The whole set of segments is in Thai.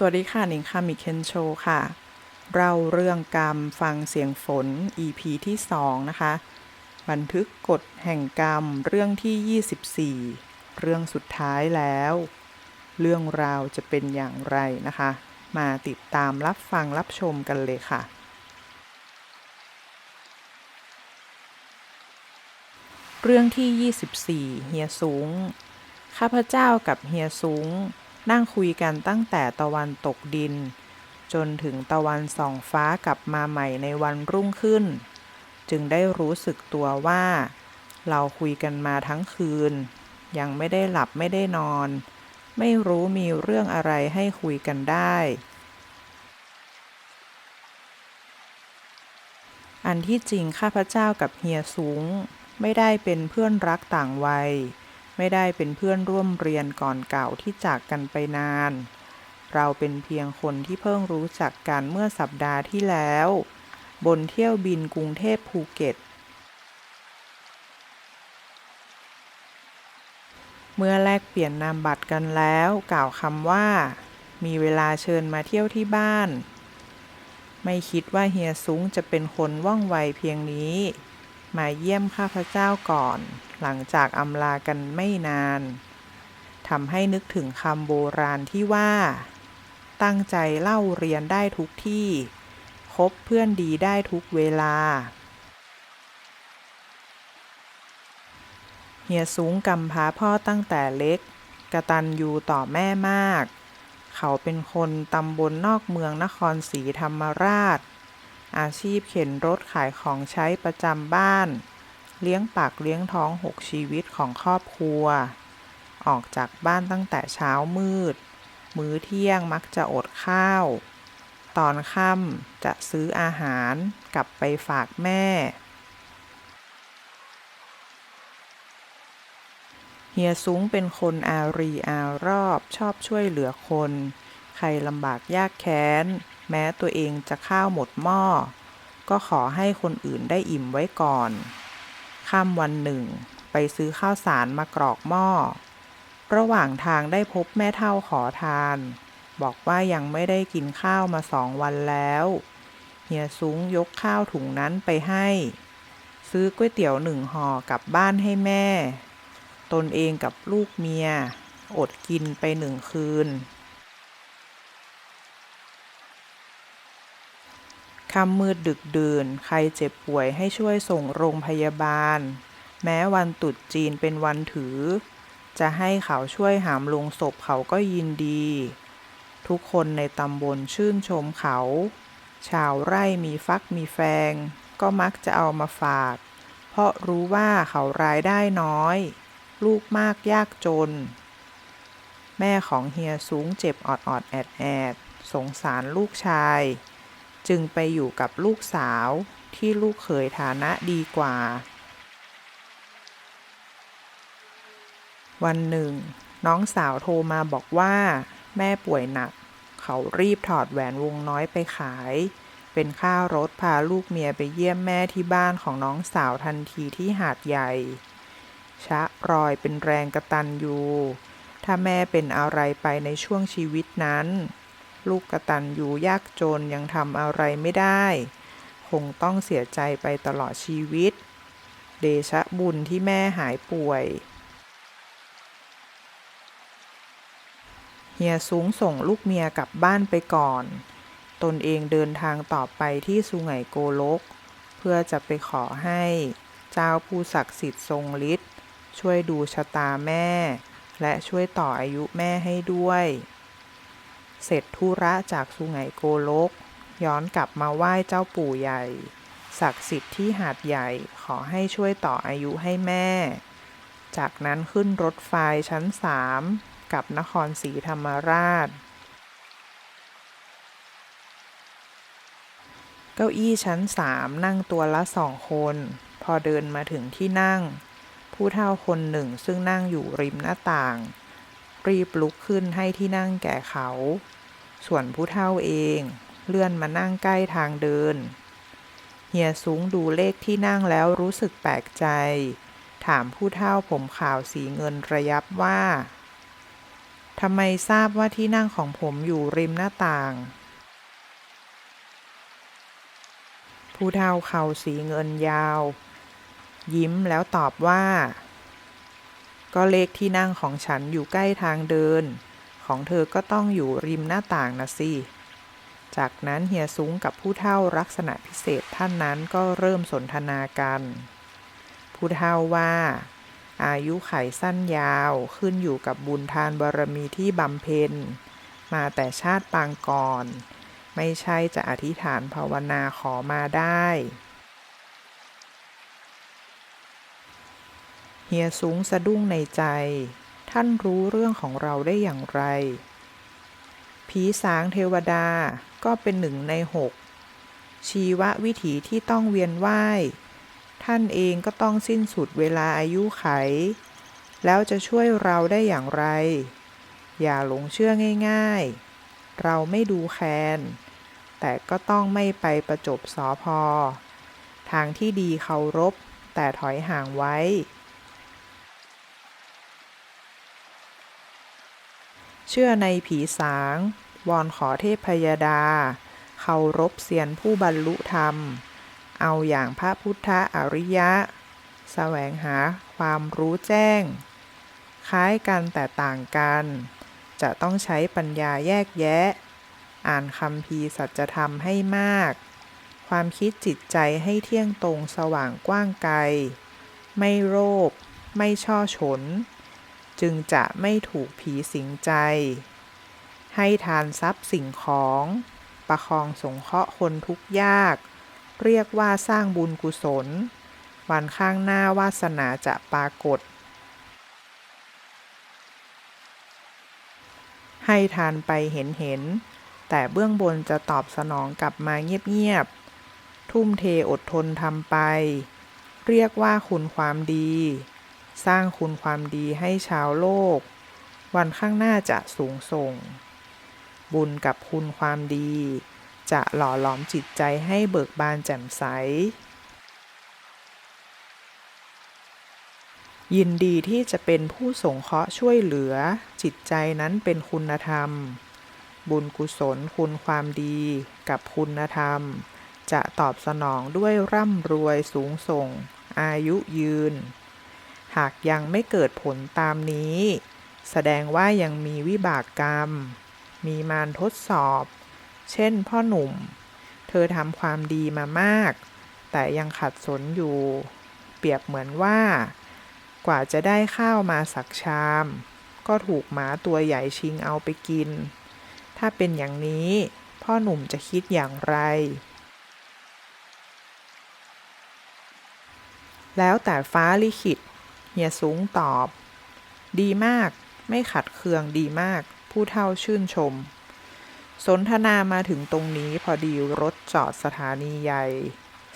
สวัสดีค่ะหนิงค่ะมิเคนโชค่ะเราเรื่องกรรมฟังเสียงฝน EP ที่ 2 นะคะ บันทึกกฎแห่งกรรมเรื่องที่ 24 เรื่องสุดท้ายแล้ว เรื่องราวจะเป็นอย่างไรนะคะ มาติดตามรับฟังรับชมกันเลยค่ะ เรื่องที่ 24 เฮียสูง ข้าพเจ้ากับเฮียสูง นั่งคุยกันตั้งแต่ตะวันตกดิน จนถึงตะวันส่องฟ้ากลับมาใหม่ในวันรุ่งขึ้น จึงได้รู้สึกตัวว่า เราคุยกันมาทั้งคืน ยังไม่ได้หลับไม่ได้นอน ไม่รู้มีเรื่องอะไรให้คุยกันได้ อันที่จริงข้าพเจ้ากับเฮียสูง ไม่ได้เป็นเพื่อนรักต่างวัย ไม่ได้เป็นเพื่อนร่วมเรียนก่อนเก่าที่จากกันไปนาน เราเป็นเพียงคนที่เพิ่งรู้จักกันเมื่อสัปดาห์ที่แล้ว บนเที่ยวบินกรุงเทพภูเก็ต เมื่อแลกเปลี่ยนนามบัตรกันแล้ว กล่าวคำว่า มีเวลาเชิญมาเที่ยวที่บ้าน ไม่คิดว่าเฮียซุ้งจะเป็นคนว่องไวเพียงนี้ มาเยี่ยมข้าพเจ้าก่อน หลังจากอำลากันไม่นานทำให้นึกถึงคำโบราณที่ว่า ตั้งใจเล่าเรียนได้ทุกที่ คบเพื่อนดีได้ทุกเวลา เฮียสูงกำพาพ่อตั้งแต่เล็ก กระตันยูต่อแม่มาก เขาเป็นคนตำบลนอกเมืองนครศรีธรรมราช อาชีพเข็นรถขายของใช้ประจำบ้าน เลี้ยงปากเลี้ยงท้องหกชีวิตของครอบครัว ออกจากบ้านตั้งแต่เช้ามืด มื้อเที่ยงมักจะอดข้าว ตอนค่ำจะซื้ออาหารกลับไปฝากแม่ เฮียซุ้งเป็นคนอารีอารอบชอบช่วยเหลือคน ใครลำบากยากแค้น แม้ตัวเองจะข้าวหมดหม้อ ก็ขอให้คนอื่นได้อิ่มไว้ก่อน ค่ำวันหนึ่ง ไปซื้อข้าวสารมากรอกหม้อ ระหว่างทางได้พบแม่เท่าขอทาน บอกว่ายังไม่ได้กินข้าวมาสองวันแล้วเฮียซุ้งยกข้าวถุงนั้นไปให้ ซื้อก๋วยเตี๋ยวหนึ่งห่อกลับบ้านให้แม่ ตนเองกับลูกเมีย อดกินไปหนึ่งคืน ค่ำมืดดึกดื่น ใครเจ็บป่วยให้ช่วยส่งโรงพยาบาล แม้วันตรุษจีนเป็นวันถือ จะให้เขาช่วยหามลงศพเขาก็ยินดี ทุกคนในตำบลชื่นชมเขา ชาวไร่มีฟักมีแฟง ก็มักจะเอามาฝาก เพราะรู้ว่าเขารายได้น้อย ลูกมากยากจน แม่ของเฮียสูงเจ็บออดออดแอดแอดสงสารลูกชาย จึงไปอยู่กับลูกสาวที่ลูกเขยฐานะดีกว่า วันหนึ่ง น้องสาวโทรมาบอกว่า แม่ป่วยหนัก เขารีบถอดแหวนวงน้อยไปขาย เป็นค่ารถพาลูกเมียไปเยี่ยมแม่ที่บ้านของน้องสาวทันทีที่หาดใหญ่ ชะรอยเป็นแรงกระตันยูถ้าแม่เป็นอะไรไปในช่วงชีวิตนั้น ลูกกระตันอยู่ยากจนยังทำอะไรไม่ได้ คงต้องเสียใจไปตลอดชีวิต เดชะบุญที่แม่หายป่วย เฮียสูงส่งลูกเมียกลับบ้านไปก่อน ตนเองเดินทางต่อไปที่สุไหงโกลก เพื่อจะไปขอให้เจ้าผู้ศักดิ์สิทธิ์ทรงฤทธิ์ช่วยดูชะตาแม่ และช่วยต่ออายุแม่ให้ด้วย เสร็จธุระจากสุไหงโกลก ย้อนกลับมาไหว้เจ้าปู่ใหญ่ ศักดิ์สิทธิ์ที่หาดใหญ่ขอให้ช่วยต่ออายุให้แม่ จากนั้นขึ้นรถไฟชั้นสามกลับนครศรีธรรมราช เก้าอี้ชั้นสามนั่งตัวละสองคน พอเดินมาถึงที่นั่ง ผู้เฒ่าคนหนึ่งซึ่งนั่งอยู่ริมหน้าต่าง รีบลุกขึ้นให้ที่นั่งแก่เขา ส่วนผู้เฒ่าเอง เลื่อนมานั่งใกล้ทางเดิน เฮียสูงดูเลขที่นั่งแล้วรู้สึกแปลกใจ ถามผู้เฒ่าผมขาวสีเงินระยับว่าทำไมทราบว่าที่นั่งของผมอยู่ริมหน้าต่าง ผู้เฒ่าเขาสีเงินยาว ยิ้มแล้วตอบว่า ก็เลขที่นั่งของฉันอยู่ใกล้ทางเดิน ของเธอก็ต้องอยู่ริมหน้าต่างนะสิ จากนั้นเฮียซุ้งกับผู้เฒ่าลักษณะพิเศษท่านนั้นก็เริ่มสนทนากัน ผู้เฒ่าว่า อายุไขสั้นยาวขึ้นอยู่กับบุญทานบารมีที่บำเพ็ญ มาแต่ชาติปางก่อน ไม่ใช่จะอธิษฐานภาวนาขอมาได้ เฮียซุ้งสะดุ้งในใจ ท่านรู้เรื่องของเราได้อย่างไร ผีสางเทวดาก็เป็นหนึ่งในหก ชีววิถีที่ต้องเวียนว่ายท่านเองก็ต้องสิ้นสุดเวลาอายุไข แล้วจะช่วยเราได้อย่างไร อย่าหลงเชื่อง่าย ๆ เราไม่ดูแคลนแต่ก็ต้องไม่ไปประจบสอพอ ทางที่ดีเคารพแต่ถอยห่างไว้ เชื่อในผีสาง วอนขอเทพพยดา เคารพเสียนผู้บรรลุธรรม เอาอย่างพระพุทธอริยะ แสวงหาความรู้แจ้ง คล้ายกันแต่ต่างกัน จะต้องใช้ปัญญาแยกแยะ อ่านคำพีสัจธรรมให้มาก ความคิดจิตใจให้เที่ยงตรงสว่างกว้างไกล ไม่โลภไม่ช่อฉน จึงจะไม่ถูกผีสิงใจ ให้ทานทรัพย์สิ่งของ ประคองสงเคราะห์คนทุกยาก เรียกว่าสร้างบุญกุศล วันข้างหน้าวาสนาจะปรากฏ ให้ทานไปเห็นเห็น แต่เบื้องบนจะตอบสนองกลับมาเงียบๆ ทุ่มเทอดทนทำไป เรียกว่าคุณความดี สร้างคุณความดีให้ชาวโลก วันข้างหน้าจะสูงส่ง บุญกับคุณความดี จะหล่อหลอมจิตใจให้เบิกบานแจ่มใส ยินดีที่จะเป็นผู้สงเคราะห์ช่วยเหลือ จิตใจนั้นเป็นคุณธรรม บุญกุศลคุณความดีกับคุณธรรม จะตอบสนองด้วยร่ำรวยสูงส่ง อายุยืน หากยังไม่เกิดผลตามนี้ แสดงว่ายังมีวิบากกรรม มีมารทดสอบ เช่นพ่อหนุ่ม เธอทำความดีมามาก แต่ยังขัดสนอยู่ เปรียบเหมือนว่า กว่าจะได้ข้าวมาสักชาม ก็ถูกหมาตัวใหญ่ชิงเอาไปกิน ถ้าเป็นอย่างนี้ พ่อหนุ่มจะคิดอย่างไรแล้วแต่ฟ้าลิขิต ฮียสูงตอบ ดีมาก ไม่ขัดเคืองดีมาก ผู้เฒ่าชื่นชม สนทนามาถึงตรงนี้พอดีรถจอดสถานีใหญ่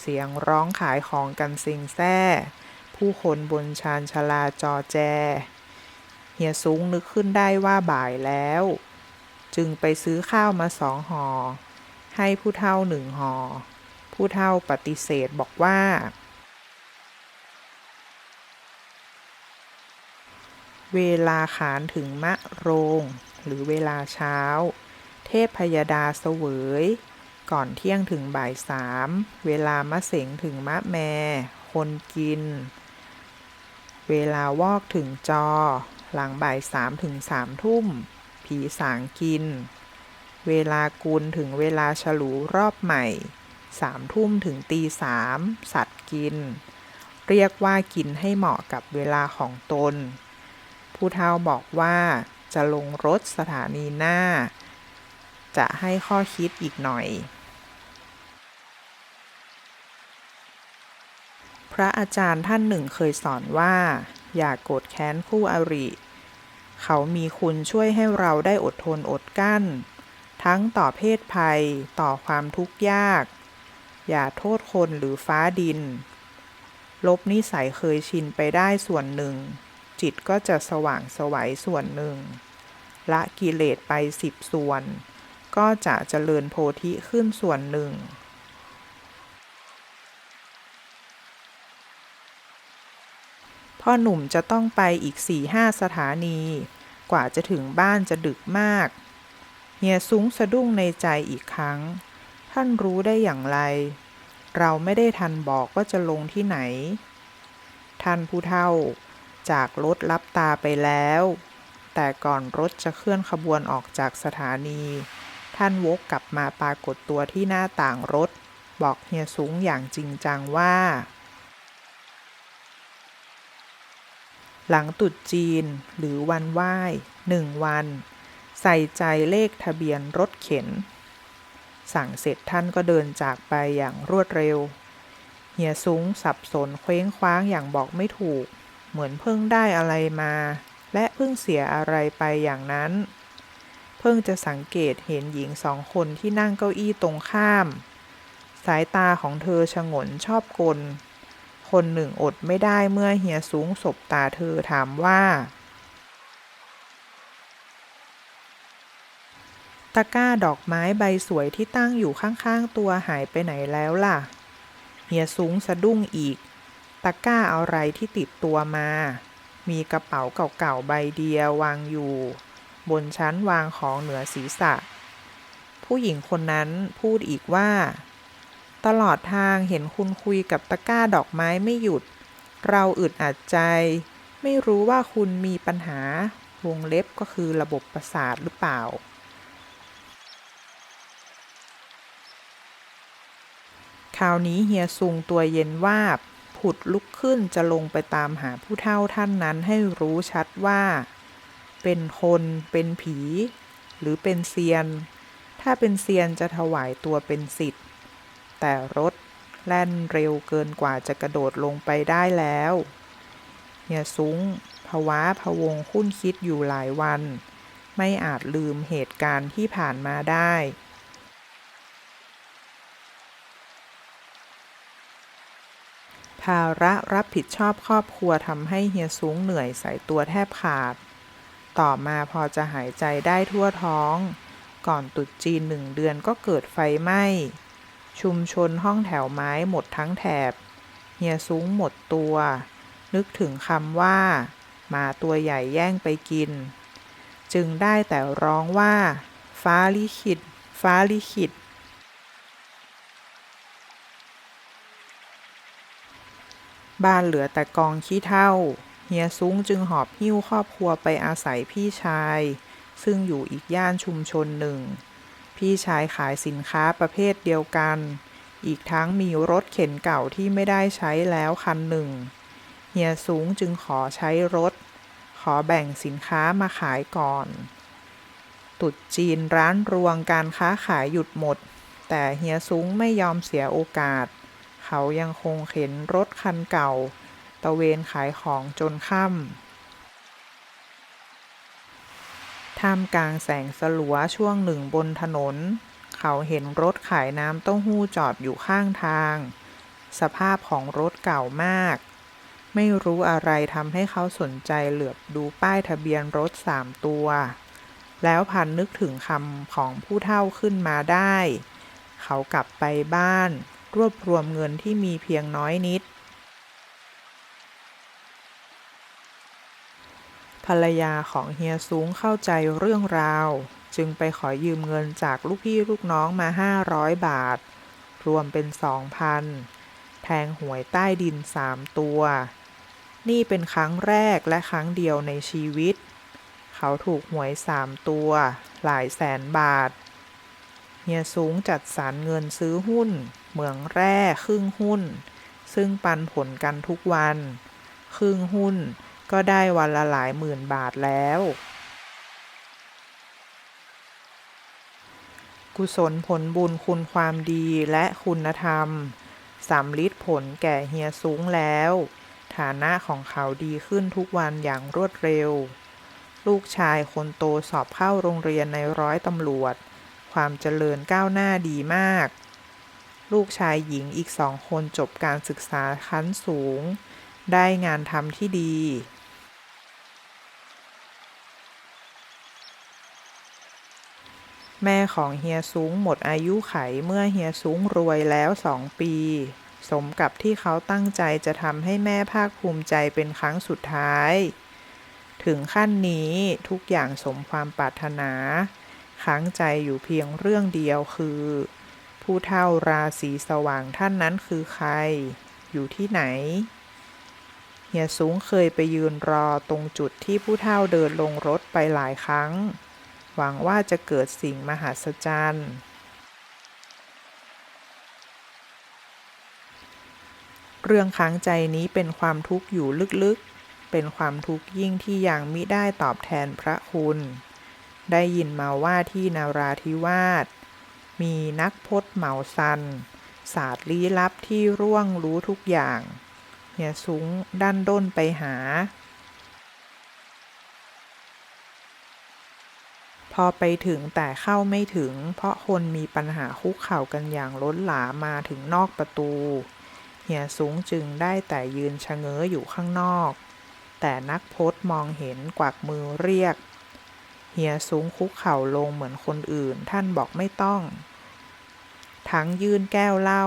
เสียงร้องขายของกันซิงแซ่ ผู้คนบนชานชาลาจอแจ เฮียสูงนึกขึ้นได้ว่าบ่ายแล้ว จึงไปซื้อข้าวมาสองห่อให้ผู้เฒ่าหนึ่งห่อผู้เฒ่าปฏิเสธบอกว่า เวลาขานถึงมะโรง หรือเวลาเช้า เทพพยดาเสวย ก่อนเที่ยงถึงบ่ายสามเวลามะเสงถึงมะแม คนกิน เวลาวอกถึงจอ หลังบ่ายสามถึงสามทุ่ม ผีสางกิน เวลากุลถึงเวลาฉลูรอบใหม่สามทุ่มถึงตีสามสัตว์กิน เรียกว่ากินให้เหมาะกับเวลาของตน ผู้เฒ่าบอกว่าจะลงรถสถานีหน้า จะให้ข้อคิดอีกหน่อย พระอาจารย์ท่านหนึ่งเคยสอนว่า อย่ากโกรธแค้นคู่อริ เขามีคุณช่วยให้เราได้อดทนอดกั้น ทั้งต่อเพศภัยต่อความทุกข์ยาก อย่าโทษคนหรือฟ้าดิน ลบนิสัยเคยชินไปได้ส่วนหนึ่ง จิตก็จะสว่างสวัยส่วนหนึ่ง ละกิเลสไปสิบส่วน ก็จะเจริญโพธิขึ้นส่วนหนึ่ง พ่อหนุ่มจะต้องไปอีกสี่ห้าสถานี กว่าจะถึงบ้านจะดึกมากเฮียซุ้งสะดุ้งในใจอีกครั้ง ท่านรู้ได้อย่างไร เราไม่ได้ทันบอกว่าจะลงที่ไหน ท่านผู้เฒ่า จากรถรับตาไปแล้ว แต่ก่อนรถจะเคลื่อนขบวนออกจากสถานี ท่านวกกลับมาปรากฏตัวที่หน้าต่างรถ บอกเฮียซุ้งอย่างจริงจังว่า หลังตรุษจีนหรือวันไหว้หนึ่งวัน ใส่ใจเลขทะเบียนรถเข็น สั่งเสร็จท่านก็เดินจากไปอย่างรวดเร็วเฮียซุ้งสับสนเคว้งคว้างอย่างบอกไม่ถูก เหมือนเพิ่งได้อะไรมา และเพิ่งเสียอะไรไปอย่างนั้น เพิ่งจะสังเกตเห็นหญิงสองคนที่นั่งเก้าอี้ตรงข้าม สายตาของเธอชงนชอบกล คนหนึ่งอดไม่ได้เมื่อเฮียสูงสบตาเธอถามว่าตะกร้าดอกไม้ใบสวยที่ตั้งอยู่ข้างๆตัวหายไปไหนแล้วล่ะ เฮียสูงสะดุ้งอีก ตะกร้าอะไรที่ติดตัวมา มีกระเป๋าเก่าๆใบเดียววางอยู่ บนชั้นวางของเหนือศีรษะ ผู้หญิงคนนั้นพูดอีกว่า ตลอดทางเห็นคุณคุยกับตะกร้าดอกไม้ไม่หยุด เราอึดอัดใจ ไม่รู้ว่าคุณมีปัญหาวงเล็บก็คือระบบประสาทหรือเปล่า คราวนี้เฮียซุงตัวเย็นวาบ ผุดลุกขึ้นจะลงไปตามหาผู้เฒ่าท่านนั้นให้รู้ชัดว่า เป็นคนเป็นผี หรือเป็นเซียน ถ้าเป็นเซียนจะถวายตัวเป็นสิทธิ์ แต่รถแล่นเร็วเกินกว่าจะกระโดดลงไปได้แล้วเฮียซุ้งภาวะพะวงคุ้นคิดอยู่หลายวัน ไม่อาจลืมเหตุการณ์ที่ผ่านมาได้ ภาระรับผิดชอบครอบครัวทำให้เฮียซุ้งเหนื่อยใส่ตัวแทบขาด ต่อมาพอจะหายใจได้ทั่วท้อง ก่อนตุดจีนหนึ่งเดือนก็เกิดไฟไหม้ ชุมชนห้องแถวไม้หมดทั้งแถบ เฮียซุ้งหมดตัว นึกถึงคำว่าหมาตัวใหญ่แย่งไปกิน จึงได้แต่ร้องว่า ฟ้าลิขิต ฟ้าลิขิต บ้านเหลือแต่กองขี้เถ้า เฮียซุ้งจึงหอบหิ้วครอบครัวไปอาศัยพี่ชาย ซึ่งอยู่อีกย่านชุมชนหนึ่ง พี่ชายขายสินค้าประเภทเดียวกัน อีกทั้งมีรถเข็นเก่าที่ไม่ได้ใช้แล้วคันหนึ่ง เฮียสูงจึงขอใช้รถ ขอแบ่งสินค้ามาขายก่อนตุดจีนร้านรวงการค้าขายหยุดหมด แต่เฮียซุ้งไม่ยอมเสียโอกาส เขายังคงเข็นรถคันเก่า ตะเวนขายของจนค่ำท่ามกลางแสงสลัวช่วงหนึ่งบนถนน เขาเห็นรถขายน้ำเต้าหู้จอดอยู่ข้างทาง สภาพของรถเก่ามาก ไม่รู้อะไรทำให้เขาสนใจเหลือบดูป้ายทะเบียนรถสามตัว แล้วพันนึกถึงคำของผู้เฒ่าขึ้นมาได้ เขากลับไปบ้าน รวบรวมเงินที่มีเพียงน้อยนิด ภรรยาของเฮียซุงเข้าใจเรื่องราว จึงไปขอยืมเงินจากลูกพี่ลูกน้องมา 500 บาท รวมเป็น 2,000 แทงหวยใต้ดิน 3 ตัว นี่เป็นครั้งแรกและครั้งเดียวในชีวิต เขาถูกหวย 3 ตัว หลายแสนบาทเฮียสูงจัดสรรเงินซื้อหุ้น เหมืองแร่ครึ่งหุ้น ซึ่งปันผลกันทุกวัน ครึ่งหุ้นก็ได้วันละหลายหมื่นบาทแล้ว กุศลผลบุญคุณความดีและคุณธรรมสำลิดผลแก่เฮียสูงแล้ว ฐานะของเขาดีขึ้นทุกวันอย่างรวดเร็ว ลูกชายคนโตสอบเข้าโรงเรียนในร้อยตำรวจ ความเจริญก้าวหน้าดีมาก ลูกชายหญิงอีกสองคนจบการศึกษาขั้นสูง ได้งานทำที่ดี แม่ของเฮียซุ้งหมดอายุไขเมื่อเฮียซุ้งรวยแล้วสองปี สมกับที่เขาตั้งใจจะทำให้แม่ภาคภูมิใจเป็นครั้งสุดท้าย ถึงขั้นนี้ทุกอย่างสมความปรารถนาค้างใจอยู่เพียงเรื่องเดียวคือ ผู้เท่าราศีสว่างท่านนั้นคือใคร อยู่ที่ไหน เฮียสูงเคยไปยืนรอตรงจุดที่ผู้เท่าเดินลงรถไปหลายครั้ง หวังว่าจะเกิดสิ่งมหัศจรรย์เรื่องค้างใจนี้เป็นความทุกข์อยู่ลึกๆ เป็นความทุกข์ยิ่งที่ยังมิได้ตอบแทนพระคุณ ได้ยินมาว่าที่นาราธิวาส มีนักพจน์เหมาซัน ศาสตร์ลี้ลับที่ร่วงรู้ทุกอย่างเฮียสูงด้านด้นไปหา พอไปถึงแต่เข้าไม่ถึง เพราะคนมีปัญหาคุกเข่ากันอย่างล้นหลามมาถึงนอกประตูเฮียสูงจึงได้แต่ยืนชะเง้ออยู่ข้างนอก แต่นักพจน์มองเห็นกวักมือเรียกเฮียสูงคุกเข่าลงเหมือนคนอื่น ท่านบอกไม่ต้อง ทั้งยื่นแก้วเหล้า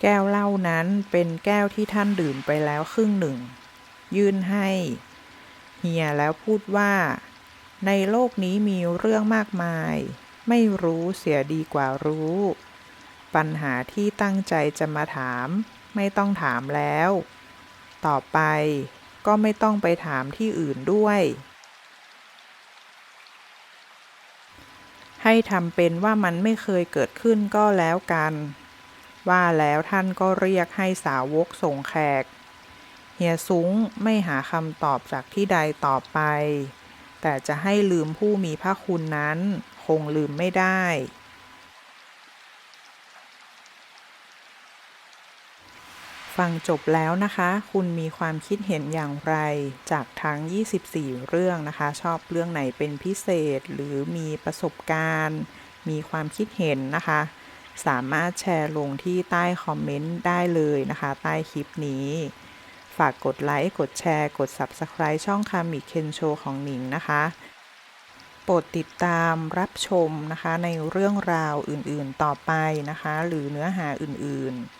แก้วเหล้านั้นเป็นแก้วที่ท่านดื่มไปแล้วครึ่งหนึ่ง ยื่นให้ เฮียแล้วพูดว่า ในโลกนี้มีเรื่องมากมาย ไม่รู้เสียดีกว่ารู้ ปัญหาที่ตั้งใจจะมาถาม ไม่ต้องถามแล้ว ต่อไปก็ไม่ต้องไปถามที่อื่นด้วย ให้ทำเป็นว่ามันไม่เคยเกิดขึ้นก็แล้วกัน ว่าแล้วท่านก็เรียกให้สาวกส่งแขก เฮียซุ้งไม่หาคำตอบจากที่ใดต่อไป แต่จะให้ลืมผู้มีพระคุณนั้น คงลืมไม่ได้ ฟังจบแล้วนะคะ คุณมีความคิดเห็นอย่างไรจากทั้ง 24 เรื่องนะคะ ชอบเรื่องไหนเป็นพิเศษหรือมีประสบการณ์ มีความคิดเห็นนะคะ สามารถแชร์ลงที่ใต้คอมเมนต์ได้เลยนะคะ ใต้คลิปนี้ ฝากกดไลค์ กดแชร์ กด Subscribe ช่องคามิเคนโชของหนิงนะคะ โปรดติดตามรับชมนะคะในเรื่องราวอื่นๆต่อไปนะคะ หรือเนื้อหาอื่นๆ